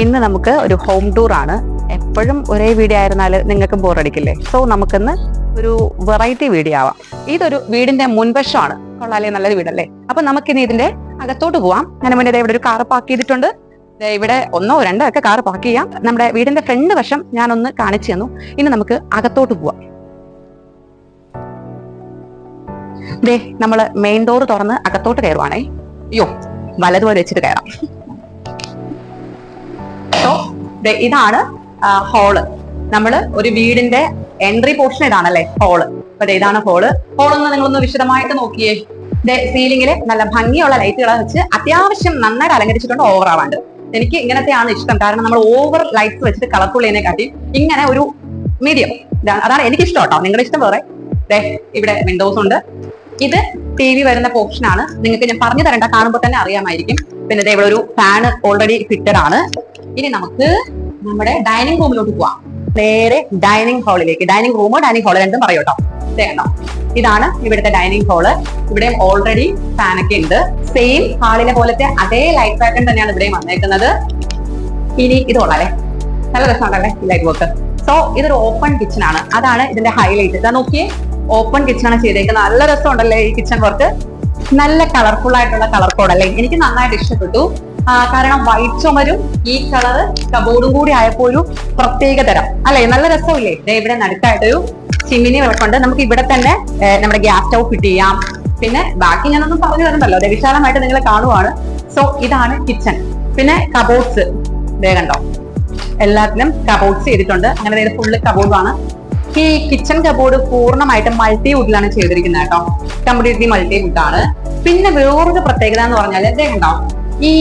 ഇന്ന് നമുക്ക് ഒരു ഹോം ടൂർ ആണ്. എപ്പോഴും ഒരേ വീഡിയോ ആയിരുന്നാൽ നിങ്ങൾക്ക് ബോറടിക്കില്ലേ സോ നമുക്കിന്ന് ഒരു വെറൈറ്റി വീഡിയോ ആവാം. ഇതൊരു വീടിന്റെ മുൻവശമാണ്. കൊള്ളാലേ നല്ലൊരു വീടല്ലേ? അപ്പൊ നമുക്കിനി ഇതിന്റെ അകത്തോട്ട് പോവാം. ഞാൻ മുന്നേ ഇവിടെ ഒരു കാർ പാർക്ക് ചെയ്തിട്ടുണ്ട്. ഇവിടെ ഒന്നോ രണ്ടോ ഒക്കെ കാർ പാർക്ക് ചെയ്യാം. നമ്മുടെ വീടിന്റെ ഫ്രണ്ട് വശം ഞാനൊന്ന് കാണിച്ചു തന്നു. ഇനി നമുക്ക് അകത്തോട്ട് പോവാം. ദേ നമ്മൾ മെയിൻ ഡോർ തുറന്ന് അകത്തോട്ട് കയറുവാണേ. അയ്യോ വലതുപോലെ വെച്ചിട്ട് കയറാം. ഇതാണ് ഹോൾ നമ്മൾ ഒരു വീടിന്റെ എൻട്രി പോർഷൻ ഇതാണല്ലേ ഹോൾ അപ്പൊ ഇതാണ് ഹോൾ ഹോളൊന്ന് നിങ്ങളൊന്ന് വിശദമായിട്ട് നോക്കിയേ. സീലിംഗിൽ നല്ല ഭംഗിയുള്ള ലൈറ്റുകൾ വെച്ച് അത്യാവശ്യം നന്നായിട്ട് അലങ്കരിച്ചിട്ടുണ്ട് ഓവർ ആവാണ്ട്. എനിക്ക് ഇങ്ങനത്തെയാണ് ഇഷ്ടം. കാരണം നമ്മൾ ഓവർ ലൈറ്റ്സ് വെച്ചിട്ട് കളർഫുള്ളിനെ കാട്ടി ഇങ്ങനെ ഒരു മീഡിയം അതാണ് എനിക്ക് ഇഷ്ടം കേട്ടോ. നിങ്ങളുടെ ഇഷ്ടം വേറെ. ദേ ഇവിടെ വിൻഡോസ് ഉണ്ട്. ഇത് ടി വി വരുന്ന പോർഷൻ ആണ്. നിങ്ങൾക്ക് ഞാൻ പറഞ്ഞു തരേണ്ട കാണുമ്പോൾ തന്നെ അറിയാമായിരിക്കും. പിന്നെ ഇവിടെ ഒരു ഫാൻ ഓൾറെഡി ഫിറ്റഡ് ആണ്. ഇനി നമുക്ക് നമ്മുടെ ഡൈനിങ് റൂമിലോട്ട് പോവാം. നേരെ ഡൈനിങ് ഹാളിലേക്ക് ഡൈനിങ് റൂമോ ഡൈനിങ് ഹാൾ രണ്ടും പറയൂട്ടോ കേട്ടോ. ഇതാണ് ഇവിടുത്തെ ഡൈനിങ് ഹാൾ ഇവിടെ ഓൾറെഡി ഫാനൊക്കെ ഉണ്ട്. സെയിം ഹാളിനെ പോലത്തെ അതേ ലൈറ്റ് പാറ്റേൺ തന്നെയാണ് ഇവിടെയും വന്നേക്കുന്നത്. ഇനി ഇത് കൊള്ളാലേ നല്ല രസമുണ്ടല്ലേ ഈ ലൈറ്റ് വർക്ക് സോ ഇതൊരു ഓപ്പൺ കിച്ചൺ ആണ്. അതാണ് ഇതിന്റെ ഹൈലൈറ്റ് ഇതാ നോക്കിയേ. ഓപ്പൺ കിച്ചൺ ആണ് ചെയ്തേക്കുന്നത്. നല്ല രസമുണ്ടല്ലേ ഈ കിച്ചൺ വർക്ക് നല്ല കളർഫുൾ ആയിട്ടുള്ള കളർ കോഡ് അല്ലേ? എനിക്ക് നന്നായിട്ട് ഇഷ്ടപ്പെട്ടു. കാരണം വൈറ്റ് ചുമരും ഈ കളർ കബോർഡും കൂടി ആയപ്പോൾ ഒരു പ്രത്യേക തരം. അല്ലെ? നല്ല രസമില്ലേ? ഇവിടെ നടുക്കായിട്ടൊരു ചിമ്മിനി വിളക്കുണ്ട് നമുക്ക് ഇവിടെ തന്നെ നമ്മുടെ ഗ്യാസ് സ്റ്റൗ ഫിറ്റ് ചെയ്യാം. പിന്നെ ബാക്കി ഞാനൊന്നും പറഞ്ഞു തരുന്നല്ലോ വിശാലമായിട്ട് നിങ്ങൾ കാണുവാണ്. സോ ഇതാണ് കിച്ചൺ പിന്നെ കബോർഡ്സ് ദേ കണ്ടോ? എല്ലാത്തിലും കബോർഡ്സ് ചെയ്തിട്ടുണ്ട്. അങ്ങനെ ഇത് ഫുള്ള് കബോർഡാണ് ഈ കിച്ചൺ കബോർഡ് പൂർണമായിട്ടും മൾട്ടി വുഡിലാണ് ചെയ്തിരിക്കുന്നത് കേട്ടോ. കംപ്ലീറ്റ്ലി മൾട്ടി വുഡാണ് പിന്നെ വേറൊരു പ്രത്യേകത എന്ന് പറഞ്ഞാൽ ഇതേ കണ്ടോ? ഈ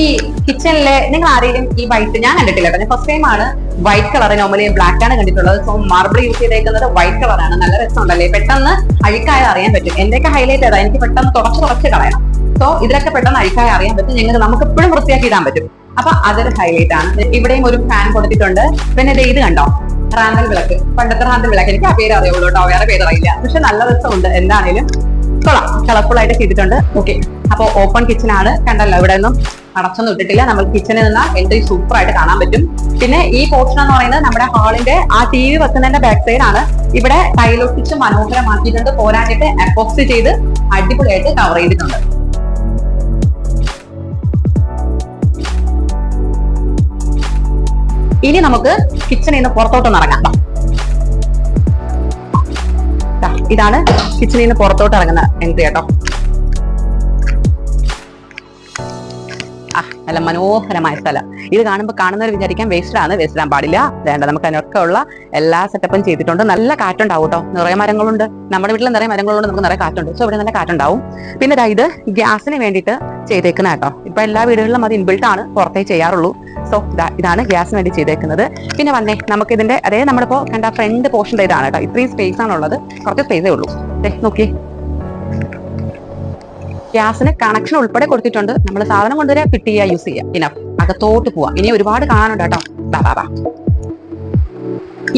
കിച്ചണിലെ നിങ്ങൾ ആരെയും ഈ വൈറ്റ് ഞാൻ കണ്ടിട്ടില്ല ഞാൻ ഫസ്റ്റ് ടൈം ആണ് വൈറ്റ് കളർ നോർമലി ബ്ലാക്ക് ആണ് കണ്ടിട്ടുള്ളത്. സോ മാർബിൾ യൂസ് ചെയ്തേക്കുന്നത് വൈറ്റ് കളറാണ് നല്ല രസമുണ്ടല്ലേ? പെട്ടെന്ന് അഴുക്കായ അറിയാൻ പറ്റും. എന്റെയൊക്കെ ഹൈലൈറ്റ് ഏതാ? എനിക്ക് പെട്ടെന്ന് തുടച്ച് തുടച്ച് കളയണം. സോ ഇതിലൊക്കെ പെട്ടെന്ന് അഴുക്കായ അറിയാൻ പറ്റും. ഞങ്ങൾക്ക് നമുക്ക് എപ്പോഴും വൃത്തിയാക്കി ഇടാൻ പറ്റും. അപ്പൊ അതൊരു ഹൈലൈറ്റ് ആണ്. ഇവിടെയും ഒരു ഫാൻ കൊടുത്തിട്ടുണ്ട്. പിന്നെ ഇത് കണ്ടോ? റാന്തൽ വിളക്ക്. പണ്ടത്തെ റാന്തൽ വിളക്ക്. എനിക്ക് ആ പേര് അറിയുള്ളൂ കേട്ടോ. വേറെ പേര് അറിയില്ല. പക്ഷെ നല്ല രസമുണ്ട്. എന്താണേലും കൊള്ളാം. കളർഫുൾ ആയിട്ട് ചെയ്തിട്ടുണ്ട് ഓക്കെ അപ്പൊ ഓപ്പൺ കിച്ചൺ ആണ്. കണ്ടല്ലോ ഇവിടെ ഒന്നും അടച്ചൊന്നും ഇട്ടിട്ടില്ല. നമ്മൾ കിച്ചണിൽ നിന്ന് എൻട്രി സൂപ്പർ ആയിട്ട് കാണാൻ പറ്റും. പിന്നെ ഈ പോർഷൻ എന്ന് പറയുന്നത് നമ്മുടെ ഹാളിന്റെ ആ ടി വി വെക്കുന്നതിന്റെ ബാക്ക് സൈഡ് ആണ്. ഇവിടെ ടൈലൊട്ടിച്ച് മനോഹരമാക്കിയിട്ടുണ്ട്. പോരാഞ്ഞിട്ട് അപ്പോക്സി ചെയ്ത് അടിപൊളിയായിട്ട് കവർ ചെയ്തിട്ടുണ്ട്. ഇനി നമുക്ക് കിച്ചണിൽ നിന്ന് പുറത്തോട്ടൊന്ന് ഇറങ്ങാം. ഇതാണ് കിച്ചണിൽ നിന്ന് പുറത്തോട്ട് ഇറങ്ങുന്ന എൻട്രി കേട്ടോ നല്ല മനോഹരമായ സ്ഥലം. ഇത് കാണുമ്പോൾ കാണുന്നവർ വിചാരിക്കാൻ വേസ്റ്റ് ആണ് വേസ്റ്റ് ആകാൻ പാടില്ല. വേണ്ട നമുക്ക് അതിനൊക്കെ ഉള്ള എല്ലാ സെറ്റപ്പും ചെയ്തിട്ടുണ്ട്. നല്ല കാറ്റുണ്ടാവും കേട്ടോ നിറയെ മരങ്ങളുണ്ട്. നമ്മുടെ വീട്ടിൽ നിറയെ മരങ്ങളുണ്ട്. നമുക്ക് നിറയെ കാറ്റുണ്ട്. സോ ഇവിടെ നല്ല കാറ്റുണ്ടാവും. പിന്നെ ഇത് ഗ്യാസിന് വേണ്ടിയിട്ട് ചെയ്തേക്കുന്ന കേട്ടോ ഇപ്പൊ എല്ലാ വീടുകളിലും അത് ഇൻബിൽട്ട് ആണ്. പുറത്തേ ചെയ്യാറുള്ളൂ. സോ ഇതാണ് ഗ്യാസിന് വേണ്ടി ചെയ്തേക്കുന്നത്. പിന്നെ വന്നേ നമുക്ക് ഇതിന്റെ അതേ നമ്മളിപ്പോ കണ്ട ഫ്രണ്ട് പോർഷൻ ഇതാണ് കേട്ടോ ഇത്രയും സ്പേസ് ആണുള്ളത്. കുറച്ച് സ്പേസേ ഉള്ളൂ. നോക്കി ഗ്യാസിന് കണക്ഷൻ ഉൾപ്പെടെ കൊടുത്തിട്ടുണ്ട്. നമ്മൾ സാധനം കൊണ്ടുവരെ കിട്ടിയ യൂസ് ചെയ്യാം. ഇനി അകത്തോട്ട് പോവാം. ഇനി ഒരുപാട് കാണാനുണ്ട് കേട്ടോ. ബാ ബാ ബാ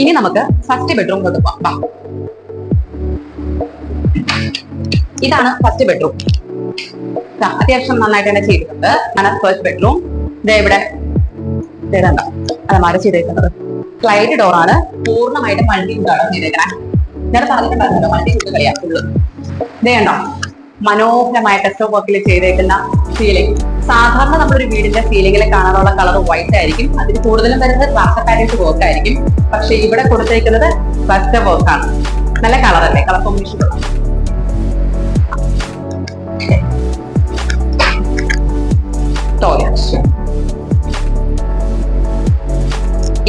ഇനി നമുക്ക് ഫസ്റ്റ് ബെഡ്റൂമിലോട്ട് പോവാം. ബാ ഇതാണ് ഫസ്റ്റ് ബെഡ്റൂം അത്യാവശ്യം നന്നായിട്ട് തന്നെ ചെയ്തിട്ടുണ്ട്. ആണ് ഫസ്റ്റ് ബെഡ്റൂം ഇതേ ഇവിടെ ഇതേതാ അലമാര ചെയ്തേക്കുന്നത്. ക്ലൈറ്റ് ഡോറാണ് പൂർണമായിട്ട് മൾട്ടി വുഡാണ് ചെയ്തേക്കണേ. ഞാൻ പറഞ്ഞിട്ട് മൾട്ടി വുഡ് കളിയാക്കുള്ളൂ ഇതേ കണ്ടോ? മനോഹരമായ ടെസ്റ്റോ വർക്കിൽ ചെയ്തേക്കുന്ന സീലിംഗ് സാധാരണ നമ്മളൊരു വീടിന്റെ സീലിംഗിൽ കാണാനുള്ള കളർ വൈറ്റ് ആയിരിക്കും. അതിന് കൂടുതലും വരുന്നത് ട്രാൻസ്പെറന്റ് വർക്ക് ആയിരിക്കും. പക്ഷെ ഇവിടെ കൊടുത്തേക്കുന്നത് പ്ലാസ്റ്റർ വർക്ക് ആണ്. നല്ല കളർ അല്ലേ? കളർ കോമ്പിനേഷൻ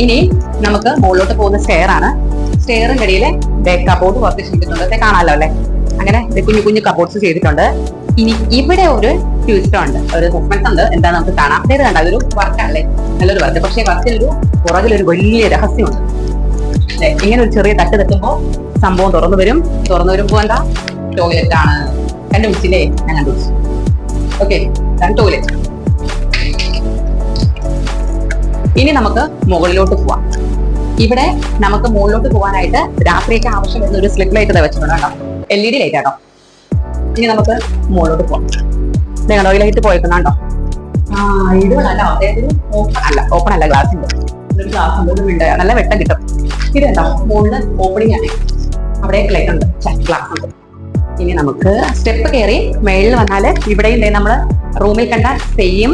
ഇനി നമുക്ക് മുകളിലോട്ട് പോകുന്ന സ്റ്റെയർ ആണ്. സ്റ്റെയറിന്റെ ഇടയിൽ കബോർഡ് വർക്ക് ചെയ്തിട്ടുണ്ട്. കാണാലോ അല്ലെ? അങ്ങനെ കുഞ്ഞു കുഞ്ഞു കബോർഡ്സ് ചെയ്തിട്ടുണ്ട്. ഇനി ഇവിടെ ഒരു ട്വിസ്റ്റ് ഉണ്ട്. ഒരു മൂവ്മെന്റ് ഉണ്ട്. എന്താ നമുക്ക് കാണാം. പേര് കണ്ട? അതൊരു വർക്കാണല്ലേ നല്ലൊരു വർക്ക് പക്ഷേ വർക്കിനൊരു പുറകിലൊരു വലിയ രഹസ്യമുണ്ട്. അല്ലെ? ഇങ്ങനെ ഒരു ചെറിയ തട്ട് തട്ടുമ്പോ സംഭവം തുറന്നു വരും. തുറന്നു വരുമ്പോ എന്താ? ടോയ്ലറ്റ് ആണ്. കണ്ടുപിടിച്ചില്ലേ? ഞാൻ കണ്ടുപിടിച്ചു. ഓക്കെ ടോയ്ലറ്റ് ഇനി നമുക്ക് മുകളിലോട്ട് പോവാം. ഇവിടെ നമുക്ക് മുകളിലോട്ട് പോകാനായിട്ട് രാത്രിയൊക്കെ ആവശ്യം വരുന്ന ഒരു സ്ലിപ്പ് ലൈറ്റ് വെച്ചിട്ടുണ്ട് കേട്ടോ. എൽ ഇ ഡി ലൈറ്റ് കേട്ടോ. ഇനി നമുക്ക് മുകളിലോട്ട് പോകാം. നിങ്ങളുടെ ഈ ലൈറ്റ് പോയിട്ടുണ്ടോ ആ ഓപ്പൺ അല്ല ഓപ്പൺ അല്ല ഗ്ലാസ് ഉണ്ട്. ഗ്ലാസ് ഉണ്ട് നല്ല വെട്ടം കിട്ടും. ഇതെന്താ മുകളിൽ ഓപ്പണിംഗ് ആണ്. അവിടെ ലൈറ്റ് ഉണ്ട്. ഗ്ലാസ് ഉണ്ട്. ഇനി നമുക്ക് സ്റ്റെപ്പ് കയറി മേളിൽ വന്നാൽ ഇവിടെയും ദേ നമ്മൾ റൂമിൽ കണ്ട സെയിം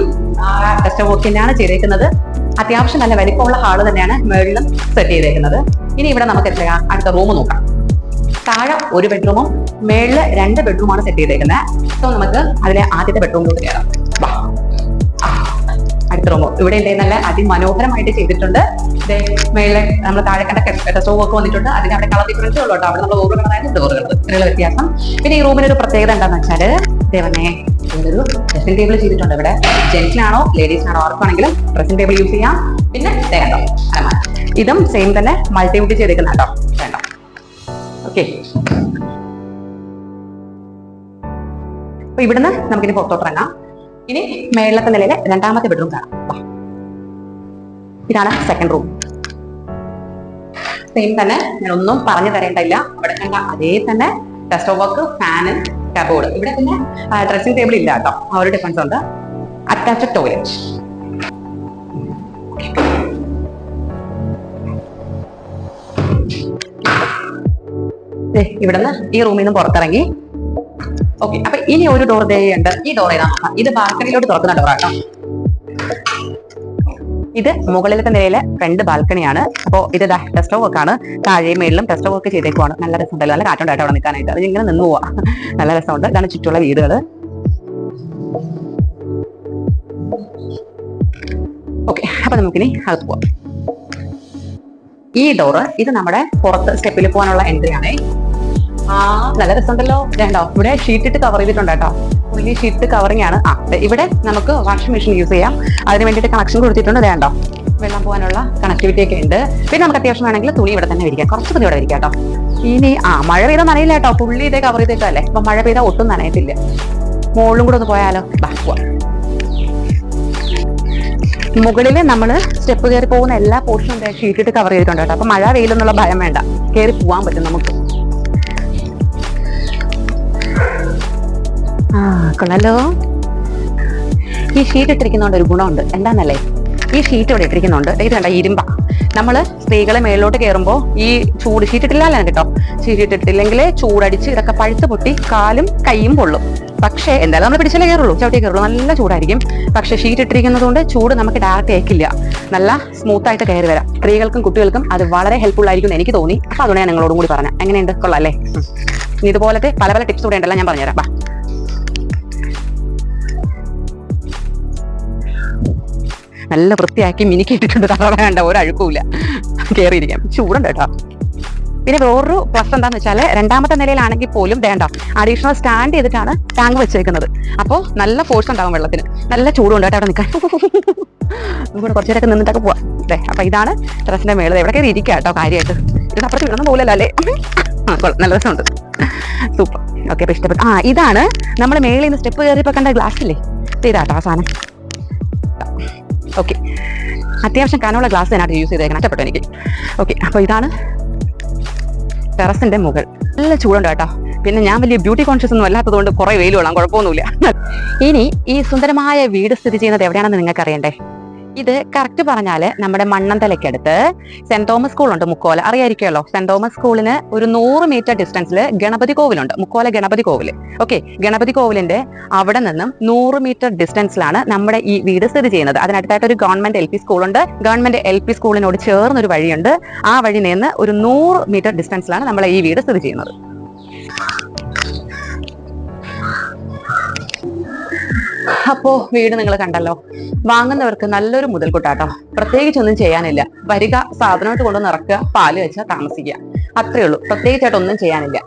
ടെസ്റ്റ് വർക്ക് തന്നെയാണ് ചെയ്തേക്കുന്നത്. അത്യാവശ്യം നല്ല വലിപ്പമുള്ള ഹാൾ തന്നെയാണ് മേളിലും സെറ്റ് ചെയ്തേക്കുന്നത്. ഇനി ഇവിടെ നമുക്ക് എത്രയാ? അടുത്ത റൂം നോക്കാം. താഴെ ഒരു ബെഡ്റൂമും മേളിൽ രണ്ട് ബെഡ്റൂമാണ് സെറ്റ് ചെയ്തേക്കുന്നത്. സോ നമുക്ക് അതിലെ ആദ്യത്തെ ബെഡ്റൂമിലോട്ട് കയറാം. വാ. അടുത്ത റൂമോ ഇവിടെ എന്തെങ്കിലും നല്ല അതിമനോഹരമായിട്ട് ചെയ്തിട്ടുണ്ട്. മേളിലെ നമ്മൾ താഴെ കണ്ട സ്റ്റോവ് ഒക്കെ വന്നിട്ടുണ്ട്. അതിന് അവിടെ കളർ ഡിഫറൻസ് ഉള്ളൂ അവിടെ നമ്മൾ ഓരോ കളറായിരുന്നു ഡോറുകൾ ഇത്രയുള്ള വ്യത്യാസം. പിന്നെ ഈ റൂമിന് ഒരു പ്രത്യേകത എന്താണെന്ന് വെച്ചാൽ ദേവനെ ഒരു ഡ്രസ്സിംഗ് ടേബിൾ ചെയ്തിട്ടുണ്ട് ഇവിടെ. ജെന്റ്സിനാണോ ലേഡീസിനാണോ ആർക്കാണെങ്കിലും ഡ്രസ്സിംഗ് ടേബിൾ യൂസ് ചെയ്യാം. പിന്നെ വേണ്ടോ അലമാര. ഇതും സെയിം തന്നെ മൾട്ടിവുഡ് ചെയ്തേക്കുന്ന കേട്ടോ വേണ്ട ഓക്കെ അപ്പൊ ഇവിടുന്ന് നമുക്കിനി പുറത്തോട്ട് ഇറങ്ങാം. ഇനി മേളത്തെ നിലയിലെ രണ്ടാമത്തെ ബെഡ്റൂം കാണാം. ഇതാണ് സെക്കൻഡ് റൂം സെയിം തന്നെ ഞാൻ ഒന്നും പറഞ്ഞു തരേണ്ടില്ല അവിടെ കണ്ട അതേ തന്നെ ടെസ്റ്റ് വർക്ക് ഫാന് കബോർഡ് ഇവിടെ പിന്നെ ഡ്രസ്സിംഗ് ടേബിൾ ഇല്ല കേട്ടോ. ആ ഒരു ഡിഫറൻസ് ഉണ്ട് അറ്റാച്ച്ഡ് ടോയ്ലറ്റ് ഇവിടുന്ന് ഈ റൂമിൽ നിന്ന് പുറത്തിറങ്ങി. ഓക്കെ അപ്പൊ ഇനി ഒരു ഡോർ ദേ ഉണ്ട്. ഈ ഡോർ ഏതാ? ഇത് ബാൽക്കണിയിലോട്ട് തുറക്കുന്ന ഡോറാട്ടോ ഇത് മുകളിലത്തെ നിലയിലെ ഫ്രണ്ട് ബാൽക്കണിയാണ് അപ്പോൾ ഇത് ടെസ്റ്റ് വർക്ക് ആണ്. താഴെയും മേളിലും ടെസ്റ്റ് വർക്ക് ചെയ്തേക്കുവാണ്. നല്ല രസമുണ്ടല്ലോ നല്ല കാറ്റുണ്ടായിട്ട് അവിടെ നിൽക്കാനായിട്ട്. അത് ഇങ്ങനെ നിന്ന് പോവാ. നല്ല രസമുണ്ട്. ഇതാണ് ചുറ്റുള്ള വീടുകൾ ഓക്കെ അപ്പൊ നമുക്കിനി അകത്ത് പോവാം. ഈ ഡോറ് ഇത് നമ്മുടെ പുറത്ത് സ്റ്റെപ്പിൽ പോകാനുള്ള എൻട്രി ആണേ. നല്ല രസമുണ്ടല്ലോ. വേണ്ടോ ഇവിടെ ഷീറ്റ് ഇട്ട് കവർ ചെയ്തിട്ടുണ്ട് കേട്ടോ. ഷീറ്റ് കവറിങ് ആണ്. ആ ഇവിടെ നമുക്ക് വാഷിംഗ് മെഷീൻ യൂസ് ചെയ്യാം. അതിന് വേണ്ടിയിട്ട് കണക്ഷൻ കൊടുത്തിട്ടുണ്ട്. വേണ്ടോ വെള്ളം പോകാനുള്ള കണക്ടിവിറ്റി ഒക്കെ ഉണ്ട്. പിന്നെ നമുക്ക് അത്യാവശ്യം വേണമെങ്കിൽ തുണി ഇവിടെ തന്നെ വിരിക്കാം. കുറച്ച് തുണി ഇവിടെ വിരിക്കാം കേട്ടോ. ഇനി ആ മഴ പെയ്താൽ നനയില്ല കേട്ടോ. പുള്ളി ഇതേ കവർ ചെയ്തിട്ടല്ലേ അപ്പൊ മഴ പെയ്താൽ ഒട്ടും നനയത്തില്ല. മുകളിലും കൂടെ ഒന്ന് പോയാലോ? ബാക്ക് പോവാം. മുകളിൽ നമ്മൾ സ്റ്റെപ്പ് കയറി പോകുന്ന എല്ലാ പോർഷനും ഷീറ്റ് ഇട്ട് കവർ ചെയ്തിട്ടുണ്ട് കേട്ടോ. അപ്പൊ മഴ വെയിലെന്നുള്ള ഭയം വേണ്ട. കയറി പോവാൻ പറ്റും നമുക്ക്. കൊള്ളാലോ. ഈ ഷീറ്റ് ഇട്ടിരിക്കുന്നതുകൊണ്ട് ഒരു ഗുണമുണ്ട്. എന്താന്നല്ലേ? ഈ ഷീറ്റ് ഇവിടെ ഇട്ടിരിക്കുന്നുണ്ട് ഇത് കണ്ട ഇരുമ്പ. നമ്മൾ സ്ത്രീകളെ മേളിലോട്ട് കയറുമ്പോൾ ഈ ചൂട് ഷീറ്റ് ഇട്ടില്ലാലും കേട്ടോ. ഷീറ്റ് ഇട്ടിട്ടില്ലെങ്കിൽ ചൂടടിച്ച് ഇതൊക്കെ പഴുത്ത് പൊട്ടി കാലും കൈയും പൊള്ളും. പക്ഷേ എന്തായാലും നമ്മൾ പിടിച്ചല്ലേ കയറുള്ളൂ ചവിട്ടി കയറുള്ളൂ നല്ല ചൂടായിരിക്കും. പക്ഷേ ഷീറ്റ് ഇട്ടിരിക്കുന്നത് കൊണ്ട് ചൂട് നമുക്ക് ഡയറക്റ്റ് ഏക്കില്ല നല്ല സ്മൂത്ത് ആയിട്ട് കയറി വരാം. സ്ത്രീകൾക്കും കുട്ടികൾക്കും അത് വളരെ ഹെൽപ്ഫുൾ ആയിരിക്കും എന്ന് എനിക്ക് തോന്നി. അപ്പൊ അതുകൊണ്ട് ഞാൻ നിങ്ങളോടും കൂടി പറഞ്ഞ എങ്ങനെയുണ്ട്? കൊള്ളാം അല്ലേ? ഇതുപോലത്തെ പല പല ടിപ്സ് കൂടെ ഉണ്ടല്ലോ ഞാൻ പറഞ്ഞുതരാം. നല്ല വൃത്തിയാക്കി മിനിക്ക് ഇട്ടിട്ടുണ്ട് തറവട വേണ്ട ഒരു അഴുക്കുമില്ല. കയറിയിരിക്കാം ചൂടുണ്ട് കേട്ടോ. പിന്നെ വേറൊരു പ്ലസ് എന്താന്ന് വെച്ചാൽ രണ്ടാമത്തെ നിലയിലാണെങ്കിൽ പോലും വേണ്ട. അഡീഷണൽ സ്റ്റാൻഡ് ചെയ്തിട്ടാണ് ടാങ്ക് വെച്ചേക്കുന്നത്. അപ്പോൾ നല്ല ഫോഴ്സ് ഉണ്ടാവും വെള്ളത്തിന്. നല്ല ചൂടുണ്ട് കേട്ടോ അവിടെ നിൽക്കാൻ. നമുക്ക് കുറച്ച് നേരമൊക്കെ നിന്നിട്ടൊക്കെ പോവാം. അല്ലേ? അപ്പൊ ഇതാണ് ടെറസിന്റെ മേളത് എവിടെ കയറി ഇരിക്കുക കേട്ടോ കാര്യമായിട്ട്. ഇത് അപ്പുറത്ത് വിടുന്ന പോലല്ലോ അല്ലേ? ആ നല്ല രസമുണ്ട്. സൂപ്പർ. ഓക്കെ അപ്പൊ ഇഷ്ടപ്പെട്ടു. ആ ഇതാണ് നമ്മൾ മേളിൽ നിന്ന് സ്റ്റെപ്പ് കയറിയപ്പോ കണ്ട ഗ്ലാസ് ഇല്ലേ? ഇതാട്ടോ ആ സാധനം. ഓക്കെ അത്യാവശ്യം കനമുള്ള ഗ്ലാസ് തന്നെയാണ് യൂസ് ചെയ്തേക്കണം. ഇഷ്ടപ്പെട്ടു എനിക്ക്. ഓക്കെ അപ്പോൾ ഇതാണ് ടെറസിന്റെ മുകൾ. നല്ല ചൂടുണ്ട് കേട്ടോ. പിന്നെ ഞാൻ വലിയ ബ്യൂട്ടി കോൺഷ്യസ് ഒന്നും അല്ലാത്തതുകൊണ്ട് കുറേ വെയിൽ കൊള്ളാം. കുഴപ്പമൊന്നുമില്ല. ഇനി ഈ സുന്ദരമായ വീട് സ്ഥിതി ചെയ്യുന്നത് എവിടെയാണെന്ന് നിങ്ങൾക്ക് അറിയണ്ടേ ഇത് കറക്റ്റ് പറഞ്ഞാൽ നമ്മുടെ മണ്ണന്തലയ്ക്കടുത്ത് സെന്റ് തോമസ് സ്കൂളുണ്ട് മുക്കോല. അറിയായിരിക്കുമല്ലോ? സെന്റ് തോമസ് സ്കൂളിന് ഒരു നൂറ് മീറ്റർ ഡിസ്റ്റൻസിൽ ഗണപതി കോവിലുണ്ട്. മുക്കോല ഗണപതി കോവിൽ. ഓക്കെ ഗണപതി കോവിലിന്റെ അവിടെ നിന്നും നൂറ് മീറ്റർ ഡിസ്റ്റൻസിലാണ് നമ്മുടെ ഈ വീട് സ്ഥിതി ചെയ്യുന്നത്. അതിനടുത്തായിട്ട് ഒരു ഗവൺമെന്റ് എൽ പി സ്കൂളുണ്ട് ഗവൺമെന്റ് എൽ പി സ്കൂളിനോട് ചേർന്നൊരു വഴിയുണ്ട്. ആ വഴി നിന്ന് ഒരു നൂറ് മീറ്റർ ഡിസ്റ്റൻസിലാണ് നമ്മളെ ഈ വീട് സ്ഥിതി ചെയ്യുന്നത്. അപ്പോ വീട് നിങ്ങൾ കണ്ടല്ലോ. വാങ്ങുന്നവർക്ക് നല്ലൊരു മുതൽക്കൂട്ടാട്ടോ. പ്രത്യേകിച്ച് ഒന്നും ചെയ്യാനില്ല. വരിക സാധനമായിട്ട് കൊണ്ടുവന്ന് ഇറക്കുക പാൽ വെച്ചാൽ താമസിക്കുക. അത്രേ ഉള്ളൂ. പ്രത്യേകിച്ചായിട്ട് ഒന്നും ചെയ്യാനില്ല.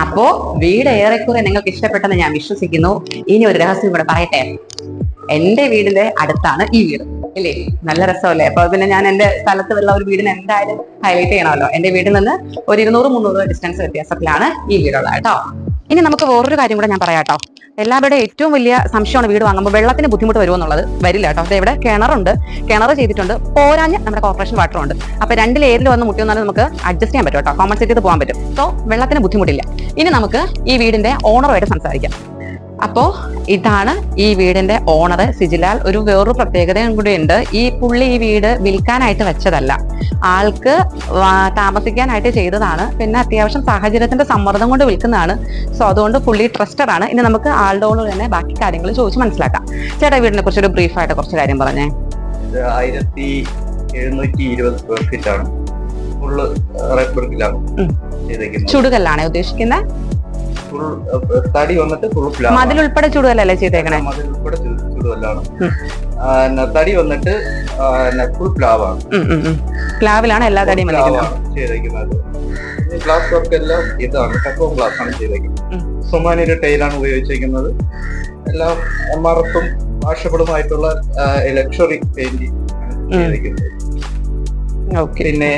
അപ്പോ വീട് ഏറെക്കുറെ നിങ്ങൾക്ക് ഇഷ്ടപ്പെട്ടെന്ന് ഞാൻ വിശ്വസിക്കുന്നു. ഇനി ഒരു രഹസ്യം കൂടെ പറയട്ടെ. എന്റെ വീടിന്റെ അടുത്താണ് ഈ വീട്. ഇല്ലേ? നല്ല രസമല്ലേ? അപ്പൊ പിന്നെ ഞാൻ എന്റെ സ്ഥലത്ത് ഉള്ള ഒരു വീടിന് എന്തായാലും ഹൈലൈറ്റ് ചെയ്യണമല്ലോ. എന്റെ വീട്ടിൽ നിന്ന് ഒരു ഇരുന്നൂറ് മുന്നൂറ് ഡിസ്റ്റൻസ് വ്യത്യാസത്തിലാണ് ഈ വീടുള്ളത് കേട്ടോ. ഇനി നമുക്ക് വേറൊരു കാര്യം കൂടെ ഞാൻ പറയാം കേട്ടോ എല്ലാവരുടെയും ഏറ്റവും വലിയ സംശയമാണ് വീട് വാങ്ങുമ്പോൾ വെള്ളത്തിന് ബുദ്ധിമുട്ട് വരുമോ എന്നുള്ളത് വരില്ല കേട്ടോ. അപ്പോൾ ഇവിടെ കിണറുണ്ട്. കിണർ ചെയ്തിട്ടുണ്ട്. പോരാഞ്ഞ് നമ്മുടെ കോർപ്പറേഷൻ വാട്ടറുണ്ട് അപ്പോൾ രണ്ടിൽ രണ്ട് ലേരിൽ വന്ന് മുട്ടി വന്നാലും നമുക്ക് അഡ്ജസ്റ്റ് ചെയ്യാൻ പറ്റും കേട്ടോ. കോമൺ ചെയ്ത് പോകാൻ പറ്റും. സോ വെള്ളത്തിന് ബുദ്ധിമുട്ടില്ല. ഇനി നമുക്ക് ഈ വീടിന്റെ ഓണറുമായിട്ട് സംസാരിക്കാം. അപ്പോ ഇതാണ് ഈ വീടിന്റെ ഓണർ സിജിലാൽ. ഒരു വേറൊരു പ്രത്യേകതയും കൂടി ഉണ്ട് ഈ പുള്ളി ഈ വീട് വിൽക്കാനായിട്ട് വെച്ചതല്ല. ആൾക്ക് താമസിക്കാനായിട്ട് ചെയ്തതാണ്. പിന്നെ അത്യാവശ്യം സാഹചര്യത്തിന്റെ സമ്മർദ്ദം കൊണ്ട് വിൽക്കുന്നതാണ്. സോ അതുകൊണ്ട് പുള്ളി ട്രസ്റ്റഡ് ആണ് ഇനി നമുക്ക് ആളുടെ തന്നെ ബാക്കി കാര്യങ്ങൾ ചോദിച്ച് മനസ്സിലാക്കാം. ചേട്ടാ വീടിനെ കുറിച്ച് ഒരു ബ്രീഫ് ആയിട്ട് കുറച്ച് കാര്യം പറഞ്ഞേ. ആയിരത്തി എഴുന്നൂറ്റി ഇരുപത് സ്ക്വയർ ഫീറ്റ് ആണ്. ഫുള്ള് ബ്രിക്കിലാണ് ചുടുകല്ലാണ് ഉദ്ദേശിക്കുന്നത് ഫുൾ തടി വന്നിട്ട് ഫുൾ പ്ലാവ് മതിൽ ഉൾപ്പെടെ ചുടുകല്ലല്ലേ ചെയ്തേക്കണേ? മതിൽ ഉൾപ്പെടെ ചുടുവല്ലാണ് ഉം. തടി വന്നിട്ട് ഫുൾ പ്ലാവാണ്. പ്ലാവിലാണ് എല്ലാ തടിയും ചെയ്തേക്കുന്നത്. ഗ്ലാസ് വർക്ക് എല്ലാം ഇതാണ്. കക്കോ ഗ്ലാസ് ആണ് ചെയ്തേക്കുന്നത്. ഉം. ടൈലാണ് ഉപയോഗിച്ചിരിക്കുന്നത്. എല്ലാം മറത്തും വാഷബിളുമായിട്ടുള്ള ലക്ഷറി പെയിന്റിംഗ് ഓക്കെ. പിന്നെ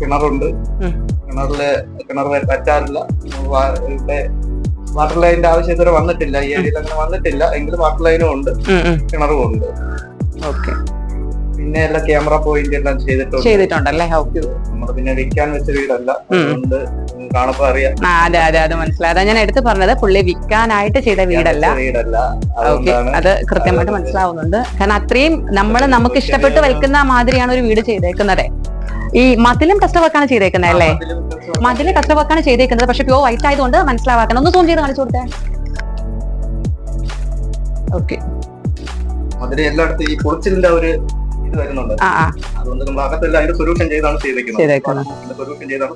കിണറുണ്ട്. കിണറിലെ കിണറിൽ പറ്റാറില്ല ഇവിടെ വാട്ടർ ലൈനിന്റെ ആവശ്യം ഇതുവരെ വന്നിട്ടില്ല. ഈ ഏരിയയിൽ അങ്ങനെ വന്നിട്ടില്ല. എങ്കിലും വാട്ടർ ലൈനും ഉണ്ട്. കിണറും ഉണ്ട്. ഓക്കെ. പിന്നെ എല്ലാ ക്യാമറ പോയിന്റ് എല്ലാം ചെയ്തിട്ടുണ്ട്. ചെയ്തിട്ടുണ്ടല്ലേ? ഓക്കെ. നമ്മൾ പിന്നെ വിൽക്കാൻ വെച്ച വീടല്ല. അതുകൊണ്ട് കാണുമ്പോ അറിയാം. അതെ അതെ അത് മനസ്സിലായി. അതാ ഞാൻ എടുത്തു പറഞ്ഞത്. പുള്ളി വിൽക്കാനായിട്ട് ചെയ്ത വീടല്ല. വീടല്ല. ഓക്കെ. അത് കൃത്യമായിട്ട് മനസ്സിലാവുന്നുണ്ട്. കാരണം അത്രയും നമ്മൾ നമുക്ക് ഇഷ്ടപ്പെട്ട് വയ്ക്കുന്ന മാതിരിയാണ് ഒരു വീട് ചെയ്തേക്കുന്നത്. ഈ മതിലും ടെസ്റ്റ് വർക്കാണ് ചെയ്തേക്കുന്നത് അല്ലേ? മതിലും ടെസ്റ്റ് വർക്കാണ് ചെയ്തേക്കുന്നത്. പക്ഷെ പ്യോ വൈറ്റ് ആയതുകൊണ്ട് മനസ്സിലാവാക്കണം ഒന്ന് സൂം ചെയ്ത് കാണിച്ചു കൊടുത്തേ. ഓക്കെ അതിന് എല്ലായിടത്തും ഈ പൊളിച്ചിലിന്റെ ഒരു ഇത് വരുന്നുണ്ട്. അതുകൊണ്ട് നമ്മൾ അകത്തെല്ലാം അതിന്റെ സൊല്യൂഷൻ ചെയ്താണ് ചെയ്തേക്കുന്നത്. ചെയ്തേക്കുന്നത്. സൊല്യൂഷൻ ചെയ്താണ്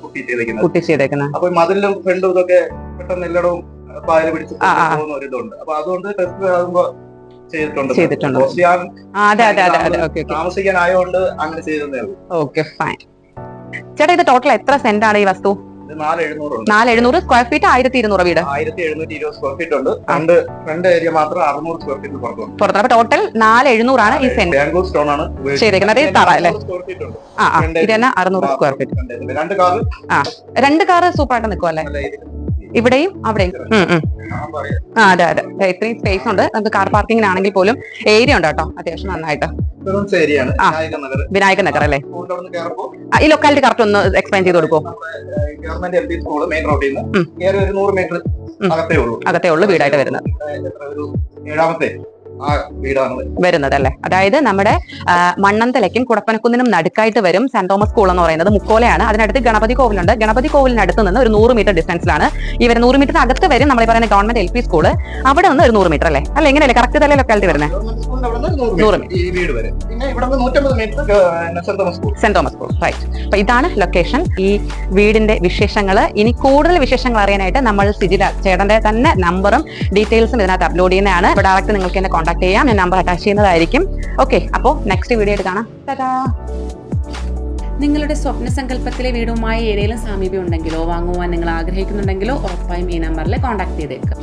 കുട്ടി ചെയ്തേക്കുന്നത്. അപ്പൊ മതിലും ഫ്രണ്ടും ഇതൊക്കെ പെട്ടെന്ന് എല്ലായിടവും പായൽ പിടിച്ച് ആ, ആ. പോകുന്ന ഒരു ഇതുണ്ട്. അപ്പൊ അതുകൊണ്ട് ടെസ്റ്റ് ആകുമ്പോ ചെയ്തിട്ടുണ്ട്. താമസിക്കാനായോണ്ട് അങ്ങനെ ചെയ്തതേ ഓക്കെ ഫൈൻ. ചേട്ടാ ഇത് ടോട്ടൽ എത്ര സെന്റ് ആണ് ഈ വസ്തു? നാല് എഴുന്നൂറ് സ്ക്വയർ ഫീറ്റ് ആയിരത്തി ഇരുന്നൂറ് വീട്. ആയിരത്തി എഴുന്നൂറ്റി ഇരുപത് സ്ക്വയർ ഫീറ്റ് ഉണ്ട് രണ്ട് രണ്ട് ഏരിയ മാത്രം അറുന്നൂറ് സ്ക്വയർ ഫീറ്റ് പുറത്തുണ്ട് പുറത്ത് അപ്പൊ ടോട്ടൽ നാല് എഴുന്നൂറാണ് ഈ സെന്റ് ബാംഗ്ലൂർ സ്റ്റോൺ ആണ് ചെയ്തേക്കുന്നത്. തറ അല്ലേ? ആ ഇത് തന്നെ അറുന്നൂറ് സ്ക്വയർ ഫീറ്റ് രണ്ട് കാർ ആ. രണ്ട് കാർ സൂപ്പർ ആയിട്ട് നിൽക്കുമല്ലേ ഇവിടെയും അവിടെയും. ആ അതെ അതെ. ഇത്രയും സ്പേസ് ഉണ്ട്. നമുക്ക് കാർ പാർക്കിങ്ങിനാണെങ്കിൽ പോലും ഏരിയ ഉണ്ട് കേട്ടോ. അത്യാവശ്യം നന്നായിട്ട്. വിനായക നഗർ അല്ലേ? ഈ ലൊക്കാലിറ്റി കറക്റ്റ് ഒന്ന് എക്സ്പ്ലെയിൻ ചെയ്ത് കൊടുക്കോ government L P school main റോഡിൽ നിന്ന്. ഒരു നൂറ് മീറ്റർ അകത്തേ ഉള്ളൂ. അകത്തേ ഉള്ളൂ വീടായിട്ട് വരുന്നത്. ഏഴാമത്തെ? വരുന്നത് അല്ലെ അതായത് നമ്മുടെ മണ്ണന്തലയ്ക്കും കുടപ്പനക്കുന്നിനും നടുക്കായിട്ട് വരും സെന്റ് തോമസ് സ്കൂൾ എന്ന് പറയുന്നത് മുക്കോലയാണ്. അതിനടുത്ത് ഗണപതി കോവിലുണ്ട്. ഗണപതി കോവിലിനടുത്ത് നിന്ന് ഒരു നൂറ് മീറ്റർ ഡിസ്റ്റൻസിലാണ് ഈ വരുന്ന നൂറ് മീറ്റർ അകത്ത് വരും നമ്മൾ പറയുന്ന ഗവൺമെന്റ് എൽ പി സ്കൂൾ അവിടെ നിന്ന് ഒരു നൂറ് മീറ്റർ അല്ലേ? അല്ലെ എങ്ങനെയല്ലേ കറക്റ്റ് തന്നെ ലൊക്കാലിറ്റി വരുന്നത് നൂറ് സെന്റ് തോമസ് സ്കൂൾ റൈറ്റ് അപ്പൊ ഇതാണ് ലൊക്കേഷൻ ഈ വീടിന്റെ വിശേഷങ്ങൾ ഇനി കൂടുതൽ വിശേഷങ്ങൾ അറിയാനായിട്ട് നമ്മൾ സിജില ചേട്ടന്റെ തന്നെ നമ്പറും ഡീറ്റെയിൽസും ഇതിനകത്ത് അപ്ലോഡ് ചെയ്യുന്നതാണ്. ഡയറക്റ്റ് നിങ്ങൾക്ക് എന്നെ കോൺടാക്ട് ചെയ്യാം. ഞാൻ നമ്പർ അറ്റാച്ച് ചെയ്യുന്നതായിരിക്കും. ഓക്കെ അപ്പോൾ നെക്സ്റ്റ് വീഡിയോ ആയിട്ട് കാണാം. ടാറ്റാ നിങ്ങളുടെ സ്വപ്ന സങ്കല്പത്തിലെ വീടുമായി ഏതെങ്കിലും സാമീപ്യം ഉണ്ടെങ്കിലോ വാങ്ങുവാൻ നിങ്ങൾ ആഗ്രഹിക്കുന്നുണ്ടെങ്കിലോ ഉറപ്പായും ഈ നമ്പറിൽ കോൺടാക്ട് ചെയ്തേക്കുക